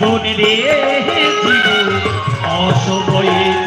জীবন রে জীবন অসময়ে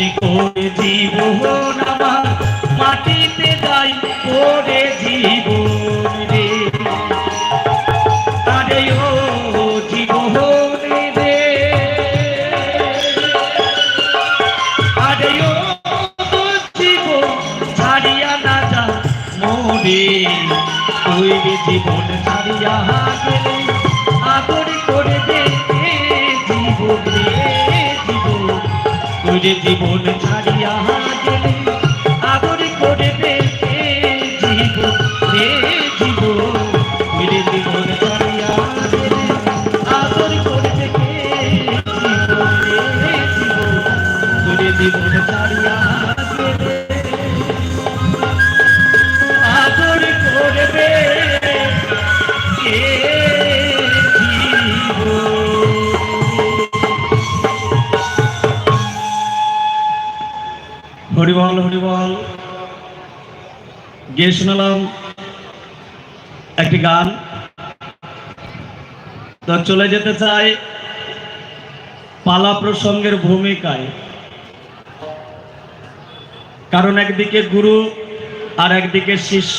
তেমনি করে জীবন আমার, মাটিতে যাই, করে জীবন রে। আরে ও জীবন রে। আরে ও জীবন ছাড়িয়া না যা মোরে তুই জীবন ছাড়িয়া গেলে আদর তুই রে জীবন ছাড়িয়া গেলে হরিবল গিয়ে শোনালাম একটি গান। তো চলে যেতে চাই পালা প্রসঙ্গের ভূমিকায়। কারণ একদিকে গুরু আর একদিকে শিষ্য।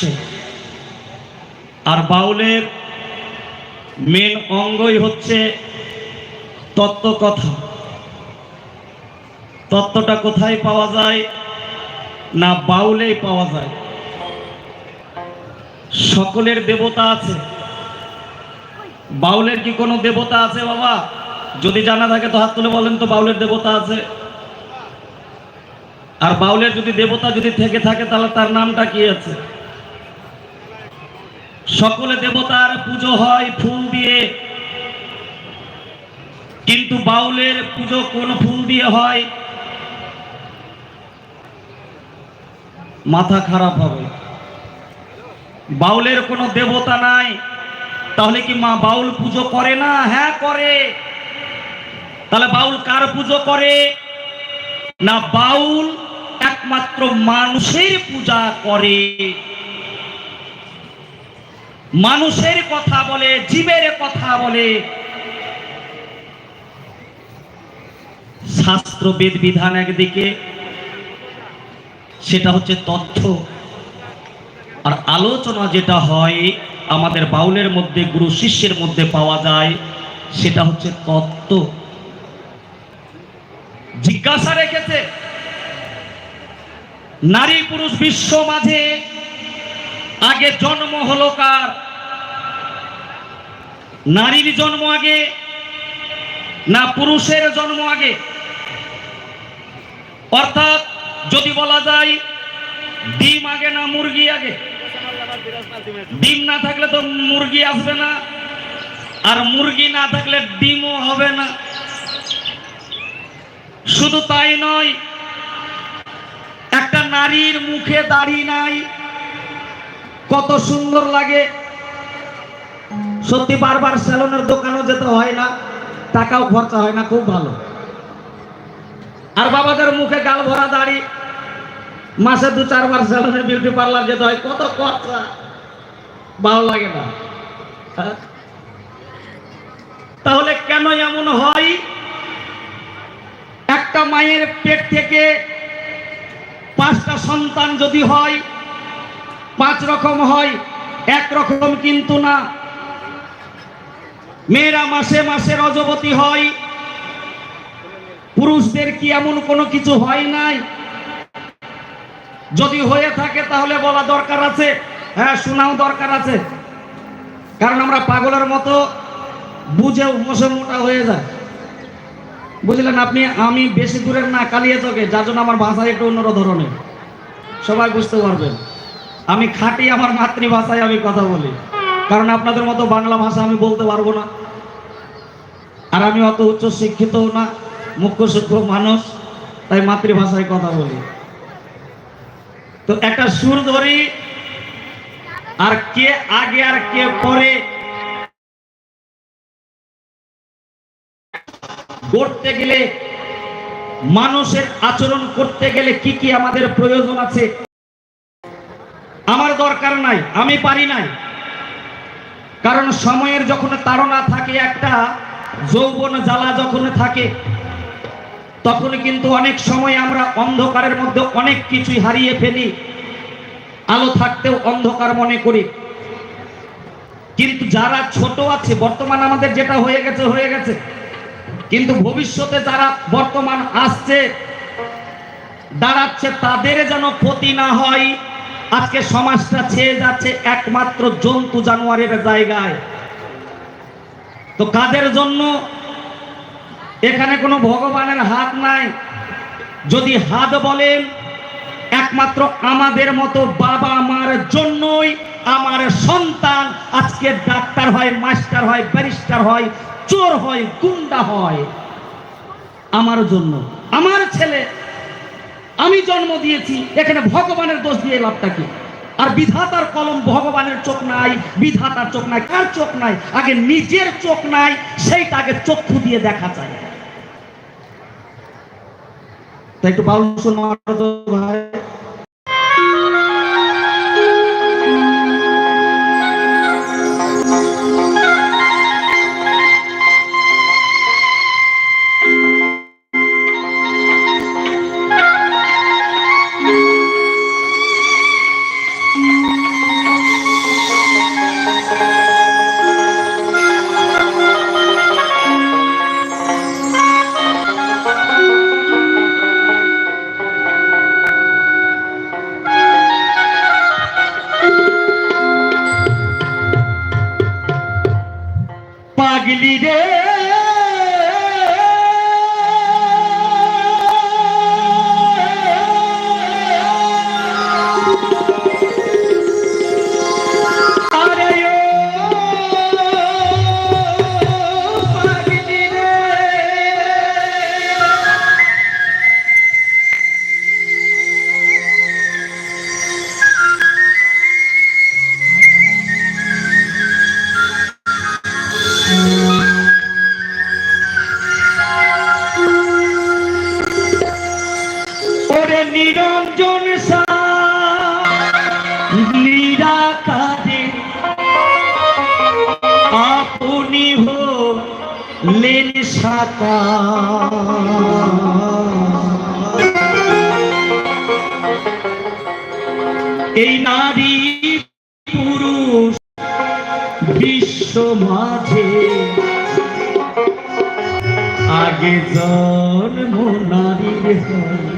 আর বাউলের মেন অঙ্গই হচ্ছে তত্ত্ব কথা তত্ত্বটা কোথায় পাওয়া যায়? না বাউলেই পাওয়া যায়। সকলের দেবতা আছে। বাউলের কি কোনো দেবতা আছে বাবা? যদি জানা থাকে তো হাত তুলে বলেন তো বাউলের দেবতা আছে। আর বাউলের যদি দেবতা যদি থেকে থাকে, তাহলে তার নামটা কি আছে? সকলে দেবতার পুজো হয় ফুল দিয়ে। কিন্তু বাউলের পুজো কোন ফুল দিয়ে হয়? মাথা খারাপ হবে। বাউলের কোনো দেবতা নাই, তাহলে কি মা বাউল পুজো করে না? হ্যাঁ করে। তাহলে বাউল কার পুজো করে? না, বাউল একমাত্র মানুষের পূজা করে। মানুষের কথা বলে, জীবের কথা বলে। শাস্ত্র বেদ বিধান একদিকে সেটা হচ্ছে তথ্য। আর আলোচনা যেটা হয়, আমাদের বাউলের মধ্যে, গুরু শিষ্যের মধ্যে পাওয়া যায়, সেটা হচ্ছে তত্ত্ব। জিজ্ঞাসা রেখেছে, নারী পুরুষ বিশ্ব মাঝে আগে জন্ম হলো কার? নারীর জন্ম আগে না পুরুষের জন্ম আগে? অর্থাৎ যদি বলা যায়, ডিম আগে না মুরগি আগে? ডিম না থাকলে তো মুরগি আসবে না, আর মুরগি না থাকলে ডিমও হবে না। শুধু তাই নয়, একটা নারীর মুখে দাড়ি নাই, কত সুন্দর লাগে। সত্যি বারবার স্যালনের দোকানও যেতে হয় না, টাকাও খরচা হয় না, খুব ভালো। আর বাবাদের মুখে গাল ভরা দাড়ি। মাসে দু চারবার স্যালনে বিউটি পার্লার যেতে হয়। কত খরচা ভালো লাগে না। হ্যাঁ? তাহলে কেন এমন হয়? একটা মায়ের পেট থেকে পাঁচটা সন্তান যদি হয়, পাঁচ রকম হয়, এক রকম কিন্তু না। মেয়েরা মাসে মাসে রজবতী হয়। পুরুষদের কি এমন কোনো কিছু হয় নাই? যদি হয়ে থাকে তাহলে বলা দরকার আছে। হ্যাঁ শোনাও দরকার আছে। কারণ আমরা পাগলের মতো বুঝেও মোশে মোটা হয়ে যায়। বুঝলেন আপনি? আমি বেশি দূরের না, কালিয়ে চোখে যার জন্য আমার ভাষা একটু অন্য ধরনের। সবাই বুঝতে পারবেন। আমি খাঁটি আমার মাতৃভাষায় আমি কথা বলি। কারণ আপনাদের মতো বাংলা ভাষা আমি বলতে পারব না। আর আমি অত উচ্চ শিক্ষিতও না। মুখ্য সূক্ষ্ম মানুষ, তাই মাতৃভাষায় কথা বলি। তো একটা সুর ধরি, আর কে আগে আর কে পরে গড়তে গেলে, মানুষের আচরণ করতে গেলে কি কি আমাদের প্রয়োজন আছে? আমার দরকার নাই, আমি পারি নাই। কারণ সময়ের যখন তাড়না থাকে একটা, যৌবন জ্বালা যখন থাকে তখন কিন্তু অনেক সময় আমরা অন্ধকারের মধ্যে অনেক কিছুই হারিয়ে ফেলি। আলো থাকতেও অন্ধকার মনে করি। কিন্তু যারা ছোট আছে, বর্তমান আমাদের যেটা হয়ে গেছে হয়ে গেছে। কিন্তু ভবিষ্যতে যারা বর্তমান আসছে, দাঁড়াচ্ছে, তাদের যেন ক্ষতি না হয়। আজকে সমাজটা ছেয়ে যাচ্ছে একমাত্র জন্তু জানোয়ারের জায়গায়। তো কাদের জন্য এখানে কোনো ভগবানের হাত নাই। যদি হাত বলেন, একমাত্র আমাদের মতো বাবা মার জন্যই আমার সন্তান আজকে ডাক্তার হয়, মাস্টার হয়, ব্যারিস্টার হয়, চোর হয়, গুন্ডা হয়। আমার জন্য, আমার ছেলে, আমি জন্ম দিয়েছি, এখানে ভগবানের দোষ দিয়ে লাভটা কি? আর বিধাতার কলম ভগবানের চোখ নাই, বিধাতার চোখ নাই, কার চোখ নাই? আগে নিজের চোখ নাই, সেইটা আগে চক্ষু দিয়ে দেখা যায়। তাই একটু বাউল তো ভাই এই নারী পুরুষ বিশ্ব মাঝে। আগে জন্ম নারী হয়।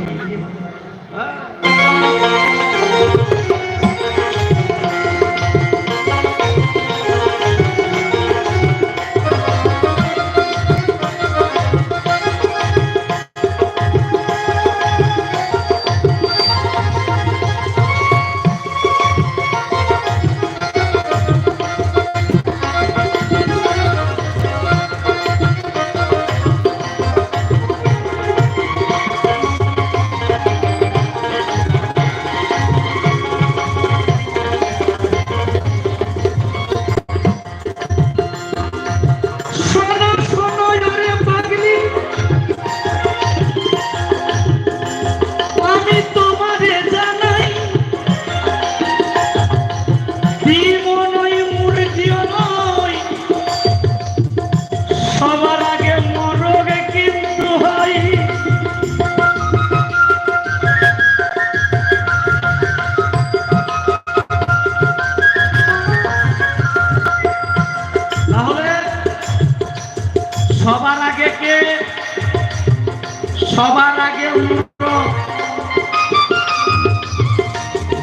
আগে অন্যরূপ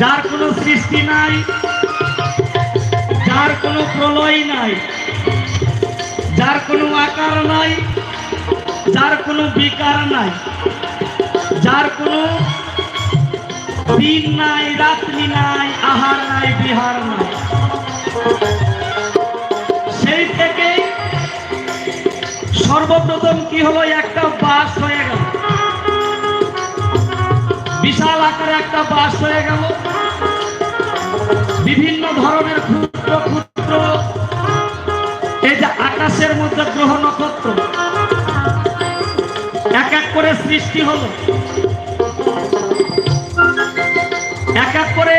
যার কোনো সৃষ্টি নাই, যার কোনো প্রলয় নাই, যার কোনো আকার নাই, যার কোনো বিকার নাই, যার কোনো দিন নাই, রাত্রি নাই, আহার নাই, বিহার নাই। সেই থেকে সর্বপ্রথম কি হলো? একটা বাস হয়ে গেল আকারে একটা বাস হয়ে গেল। বিভিন্ন ধরনের ক্ষুদ্র ক্ষুদ্র, এই যে আকাশের মধ্যে গ্রহ নক্ষত্র, এক এক করে সৃষ্টি হলো। এক এক করে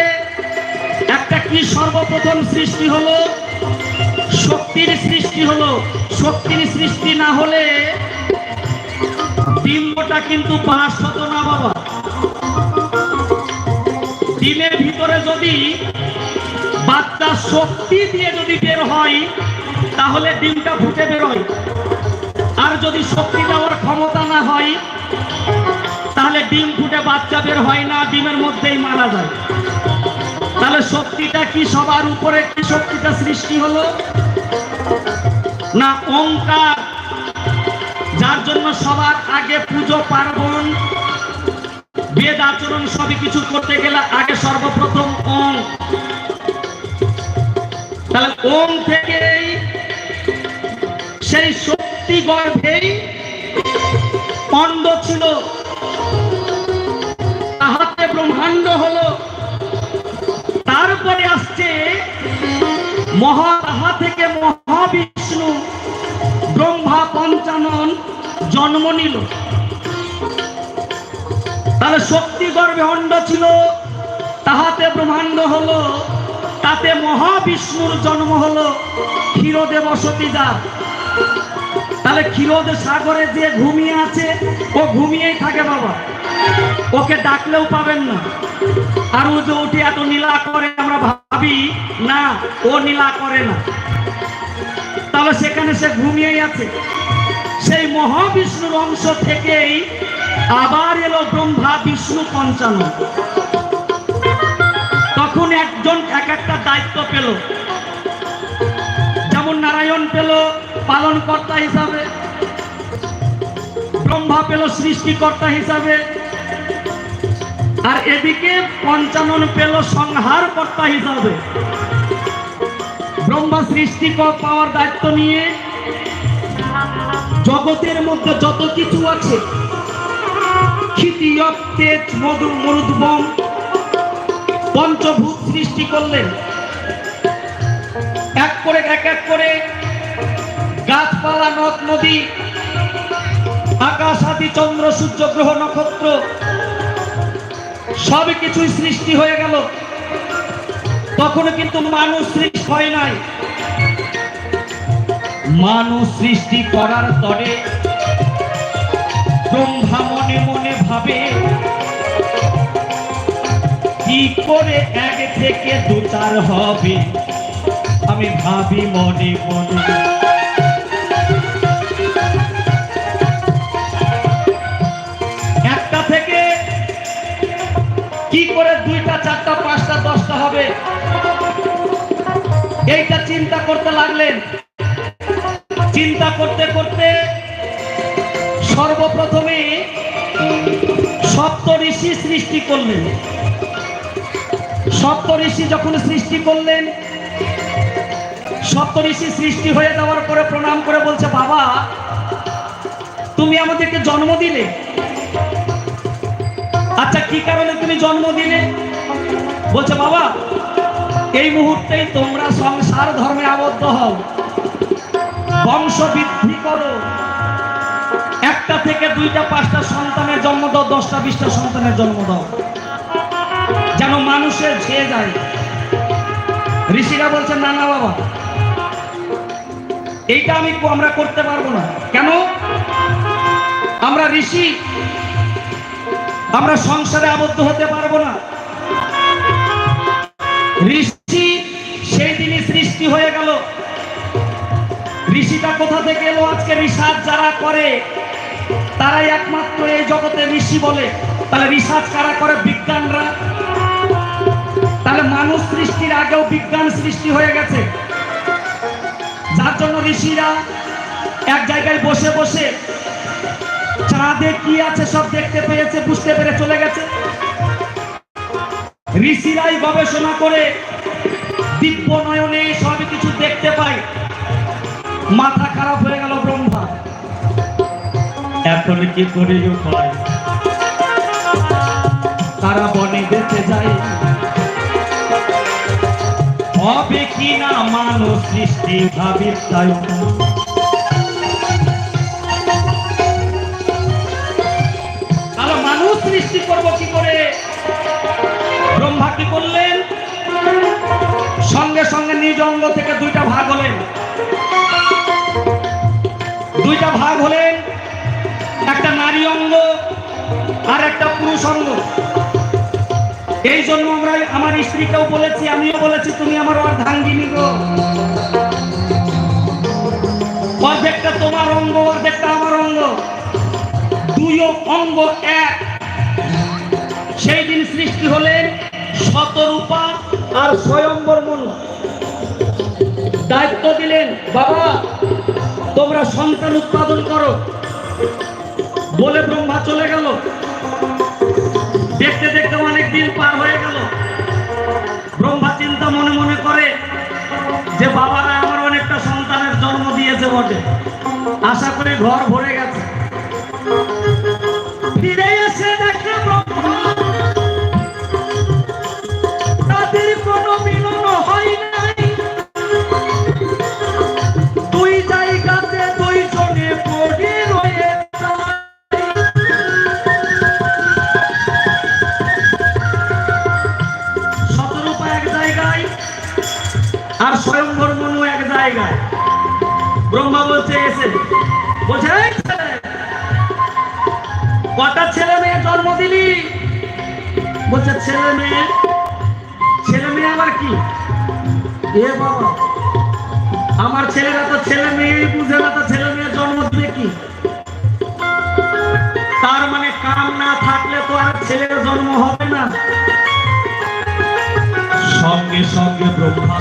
একটা কি সর্বপ্রথম সৃষ্টি হলো? শক্তির সৃষ্টি হলো। শক্তির সৃষ্টি না হলে ডিম্বটা কিন্তু পাঁচ হতো না বাবা। যদি বাচ্চা শক্তি দিয়ে যদি বের হয়, তাহলে ডিমটা ফুটে বেরোয়। আর যদি শক্তি দেওয়ার ক্ষমতা না হয়, তাহলে ডিম ফুটে বাচ্চা বের হয় না, ডিমের মধ্যেই মারা যায়। তাহলে শক্তিটা কি সবার উপরে? কি শক্তিটা সৃষ্টি হলো? না ওঙ্কার যার জন্য সবার আগে পুজো পার্বণ বেদ আচরণ সবই কিছু করতে গেলে আগে সর্বপ্রথম ওং তাহলে ওং থেকেই সেই শক্তি গর্ভেই অন্ড ছিল। তাহাতে ব্রহ্মাণ্ড হলো। তারপরে আসছে মহারাহা থেকে মহাবিষ্ণু, ব্রহ্মা পঞ্চানন জন্ম নিল। তাহলে শক্তি গর্ভে অণ্ড ছিল। তাহাতে ব্রহ্মাণ্ড হলো। তাতে মহাবিষ্ণুর জন্ম হলো। ক্ষীরদে বসতি যার তাহলে ক্ষীরদ সাগরে যে ঘুমিয়ে আছে, ও ঘুমিয়েই থাকে বাবা। ওকে ডাকলেও পাবেন না। আর ও যে উঠে এত নীলা করে আমরা ভাবি, না, ও নীলা করে না। তাহলে সেখানে সে ঘুমিয়েই আছে। সেই মহাবিষ্ণুর অংশ থেকেই আবার এলো ব্রহ্মা, বিষ্ণু পঞ্চানন। তখন একজন এক একটা দায়িত্ব পেল। যেমন নারায়ণ পেল পালনকর্তা হিসাবে, ব্রহ্মা পেল সৃষ্টিকর্তা হিসাবে, আর এদিকে পঞ্চানন পেল সংহার কর্তা হিসাবে। ব্রহ্মা সৃষ্টি পাওয়ার দায়িত্ব নিয়ে জগতের মধ্যে যত কিছু আছে পঞ্চভূত সৃষ্টি করলেন। এক করে এক এক করে গাছপালা, নদ, নদী, আকাশ আদি, চন্দ্র, সূর্য, গ্রহ, নক্ষত্র সব কিছুই সৃষ্টি হয়ে গেল। তখন কিন্তু মানুষ সৃষ্টি হয় নাই। মানুষ সৃষ্টি করার তরে ব্রহ্মা মনে মনে ভাবে, কি করে এক থেকে দু চার হবে? আমি ভাবি মনে মনে। একটা থেকে কি করে দুইটা, চারটা, পাঁচটা, দশটা হবে? এইটা চিন্তা করতে লাগলেন। চিন্তা করতে করতে সর্বপ্রথমে সপ্ত ঋষি সৃষ্টি করলেন। সপ্ত ঋষি যখন সৃষ্টি করলেন, সপ্ত ঋষি সৃষ্টি হয়ে যাওয়ার পরে প্রণাম করে বলছে, বাবা, তুমি আমাদেরকে জন্ম দিলে। আচ্ছা কি কারণে তুমি জন্ম দিলে? বলছে, বাবা, এই মুহূর্তেই তোমরা সংসার ধর্মে আবদ্ধ হও। বংশ বৃদ্ধি করো। একটা থেকে দুইটা, পাঁচটা সন্তানের জন্ম দাও, দশটা, বিশটা সন্তানের জন্ম দাও। যেন মানুষের ছেয়ে যায় ঋষিরা বলছেন না না, বাবা। এইটা আমি আমরা করতে পারব না। কেন? আমরা ঋষি। আমরা সংসারে আবদ্ধ হতে পারব না। ঋষি সেই দিনই সৃষ্টি হয়ে গেল। ঋষিটা কোথা থেকে এলো? আজকে রিসার্চ যারা করে তারাই একমাত্র এই জগতে ঋষি বলে। তাহলে রিসার্চ কারা করে? বিজ্ঞানরা। তাহলে মানুষ সৃষ্টির আগেও বিজ্ঞান সৃষ্টি হয়ে গেছে। যার জন্য ঋষিরা এক জায়গায় বসে বসে চাঁদে কি আছে সব দেখতে পেয়েছে, বুঝতে পেরে চলে গেছে। ঋষিরাই গবেষণা করে দিব্য নয়নে সব কিছু দেখতে পায়। মাথা খারাপ হয়ে এখন কি উপায় তারা বনে যায়। হবে কি না সৃষ্টি ভাবির তাই মানুষ সৃষ্টি করব কি করে? ব্রহ্মা কি করলেন? সঙ্গে সঙ্গে নিজ অঙ্গ থেকে দুইটা ভাগ হলেন। দুইটা ভাগ হলেন নারী অঙ্গ আর একটা পুরুষ অঙ্গ। এই জন্য আমরা আমার স্ত্রীকেও বলেছি, আমিও বলেছি, তুমি আমার অর্ধাঙ্গিনী গো। অর্ধেকটা তোমার অঙ্গ, অর্ধেকটা আমার অঙ্গ। দুই অঙ্গ এক। সেই দিন সৃষ্টি হলেন শতরূপা আর স্বয়ম্বর মনু দায়িত্ব দিলেন, বাবা, তোমরা সন্তান উৎপাদন করো। বলে ব্রহ্মা চলে গেল। দেখতে দেখতে অনেক দিন পার হয়ে গেল। ব্রহ্মা চিন্তা মনে মনে করে যে বাবারা আমার অনেকটা সন্তানের জন্ম দিয়েছে বটে। আশা করে ঘর ভরে গেছে। ফিরে আর স্বয়ংবর মনু এক জায়গায়। ব্রহ্মা বলছে, এসে। বলছে কটা ছেলে মেয়ে জন্ম দিলি? বলছে, ছেলে মেয়ে ছেলে মেয়ে আবার কি? এ বাবা, আমার ছেলেরা তো ছেলে মেয়ে বুঝে না, তো ছেলে মেয়ে জন্ম দিলে কি? তার মানে কাম না থাকলে তো আর ছেলের জন্ম হবে না। সঙ্গে সঙ্গে ব্রহ্মা